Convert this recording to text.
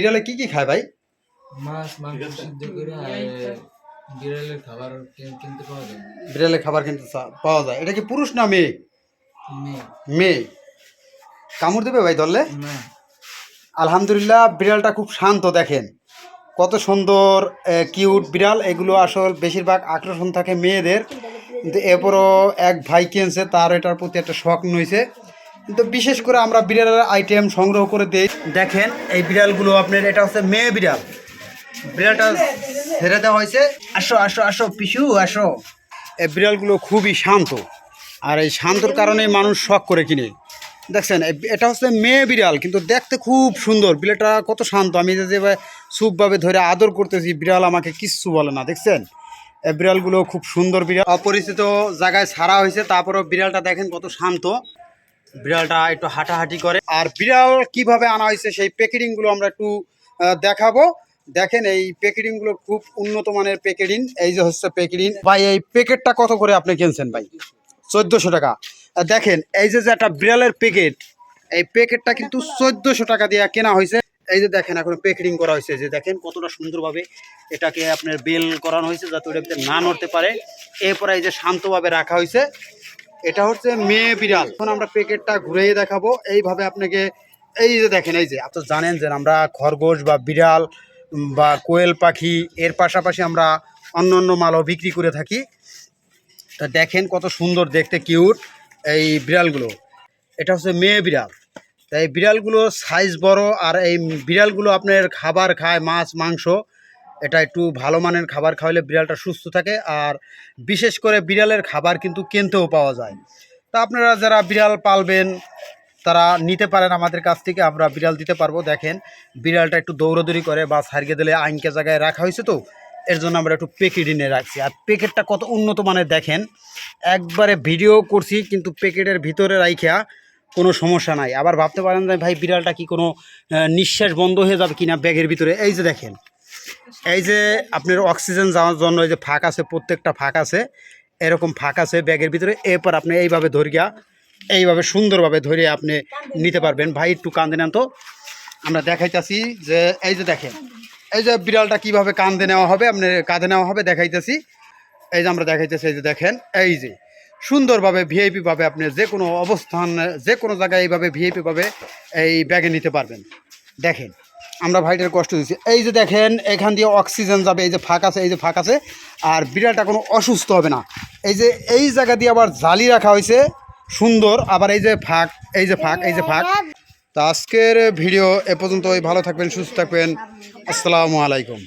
বিড়ালে কি কি খায় ভাই? মাছ মাংস সিদ্ধ করে বিড়ালের খাবার কিনতে পাওয়া যায়। বিড়ালে খাবার কিন্তু চা- পাওয়া যায়। এটা কি পুরুষ না মেয়ে? মেয়ে। কামড় দেবে ভাই ধরলে? না। আলহামদুলিল্লাহ বিড়ালটা খুব শান্ত দেখেন। কত সুন্দর কিউট বিড়াল। এগুলো আসল বেশিরভাগ আকর্ষণ থাকে মেয়েদের। কিন্তু এরপরও এক ভাই কিনছে তার এটার প্রতি একটা শখ নইছে। কিন্তু বিশেষ করে আমরা বিড়ালের আইটেম সংগ্রহ করে দিই। দেখেন, এই বিড়ালগুলো আপনার, এটা হচ্ছে মেয়ে বিড়াল। বিড়ালটা ছেড়ে দেওয়া হয়েছে। আসো আসো আসো, পিসু, আসো। এই বিড়ালগুলো খুবই শান্ত। আর এই শান্তর কারণে মানুষ শখ করে কিনে। দেখছেন এটা হচ্ছে মেয়ে বিড়াল, কিন্তু দেখতে খুব সুন্দর। বিড়ালটা কত শান্ত। আমি যেভাবে সুপভাবে ধরে আদর করতেছি, বিড়াল আমাকে কিচ্ছু বলে না, দেখছেন? বিড়ালগুলো খুব সুন্দর বিড়াল। অপরিচিত জায়গায় ছাড়া হয়েছে, তারপরেও বিড়ালটা দেখেন কত শান্ত। বিড়ালটা একটু হাঁটাহাঁটি করে। আর বিড়াল কীভাবে আনা হয়েছে সেই প্যাকেটিংগুলো আমরা একটু দেখাবো। দেখেন এই প্যাকেটিংগুলো খুব উন্নত মানের প্যাকেটিং, এই যে হচ্ছে প্যাকেটিং। ভাই, এই প্যাকেটটা কত করে আপনি কিনছেন ভাই? চোদ্দোশো টাকা। দেখেন, এই যে একটা বিড়ালের প্যাকেট, এই প্যাকেটটা কিন্তু চোদ্দোশো টাকা দিয়ে কেনা হয়েছে। এই যে দেখেন, এখন প্যাকেটিং করা হয়েছে। যে দেখেন, কতটা সুন্দরভাবে এটাকে আপনার বেল করানো হয়েছে, যাতে ওটা না নড়তে পারে। এরপরে এই যে শান্তভাবে রাখা হয়েছে। এটা হচ্ছে মেয়ে বিড়াল। এখন আমরা প্যাকেটটা ঘুরিয়ে দেখাবো। এইভাবে আপনাকে এই যে দেখেন, এই যে আপনারা জানেন যে আমরা খরগোশ বা বিড়াল বা কোয়েল পাখি, এর পাশাপাশি আমরা অন্য অন্য মালও বিক্রি করে থাকি। তা দেখেন কত সুন্দর, দেখতে কিউট এই বিড়ালগুলো। এটা হচ্ছে মেয়ে বিড়াল। তাই বিড়ালগুলো সাইজ বড় আর এই বিড়ালগুলো আপনার খাবার খায় মাছ, মাংস। এটা একটু ভালো মানের খাবার খাওয়ালে বিড়ালটা সুস্থ থাকে আর বিশেষ করে বিড়ালের খাবার কিন্তু কিনতেও পাওয়া যায়। তা আপনারা যারা বিড়াল পালবেন, তারা নিতে পারেন আমাদের কাছ থেকে, আমরা বিড়াল দিতে পারব। দেখেন, বিড়ালটা একটু দৌড়দৌড়ি করে বা সারিয়ে দিলে আইনকে জায়গায় রাখা হয়েছে তো, এর জন্য আমরা একটু প্যাকেট এনে রাখছি। আর প্যাকেটটা কত উন্নত মানের দেখেন, একবারে ভিডিও করছি, কিন্তু প্যাকেটের ভিতরে রাইখা কোনো সমস্যা নাই। আবার ভাবতে পারেন যে ভাই, বিড়ালটা কি কোনো নিঃশ্বাস বন্ধ হয়ে যাবে কিনা ব্যাগের ভিতরে? এই যে দেখেন এই যে আপনার অক্সিজেন যাওয়ার জন্য এই যে ফাঁক আছে, প্রত্যেকটা ফাঁক আছে, এরকম ফাঁক আছে ব্যাগের ভিতরে। এরপর আপনি এইভাবে ধরিয়া, এইভাবে সুন্দরভাবে ধরে আপনি নিতে পারবেন। ভাই, একটু কান্দে নেন তো। আমরা দেখাইতেছি যে, এই যে দেখেন, এই যে বিড়ালটা কীভাবে কান্দে নেওয়া হবে, আপনি কাঁধে নেওয়া হবে, দেখাইতেছি। এই যে আমরা দেখাইতেছি, এই যে দেখেন, এই যে সুন্দরভাবে ভিআইপি ভাবে আপনি যে কোনো অবস্থান, যে কোনো জায়গায় এইভাবে ভিআইপিভাবে এই ব্যাগে নিতে পারবেন। দেখেন আমরা ভাইটার কষ্ট দিচ্ছি এই যে দেখেন, এখান দিয়ে অক্সিজেন যাবে, এই যে ফাঁক আছে, এই যে ফাঁক আছে, আর বিড়ালটা কোনো অসুস্থ হবে না। এই যে এই জায়গা দিয়ে আবার জালি রাখা হয়েছে, সুন্দর। আবার এই যে ফাঁক, এই যে ফাঁক, এই যে ফাঁক। তো আজকের ভিডিও এ পর্যন্ত ভালো থাকবেন, সুস্থ থাকবেন। আসসালামু আলাইকুম।